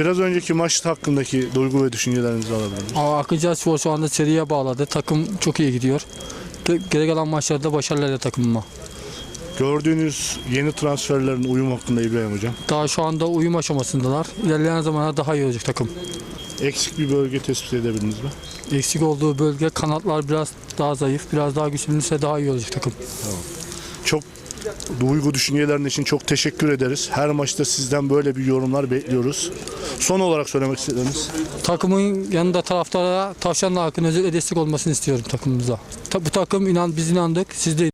Biraz önceki maç hakkındaki duygu ve düşüncelerinizi alabilir miyim? Ama Akıncı Spor şu anda seriye bağladı. Takım çok iyi gidiyor. Ge- Geri kalan maçlarda başarılarla takımıma. Gördüğünüz yeni transferlerin uyum hakkında İbrahim Hocam. Daha şu anda uyum aşamasındalar. İlerleyen zamanlarda daha iyi olacak takım. Eksik bir bölge tespit edebildiniz mi? Eksik olduğu bölge kanatlar biraz daha zayıf. Biraz daha güçlenirse daha iyi olacak takım. Çok duygu düşüncelerin için çok teşekkür ederiz. Her maçta sizden böyle bir yorumlar bekliyoruz. Son olarak söylemek istediğiniz. Takımın yanında taraftara Tavşanlı Akın özellikle destek olmasını istiyorum takımımıza. Ta- bu takım inan biz inandık. Siz de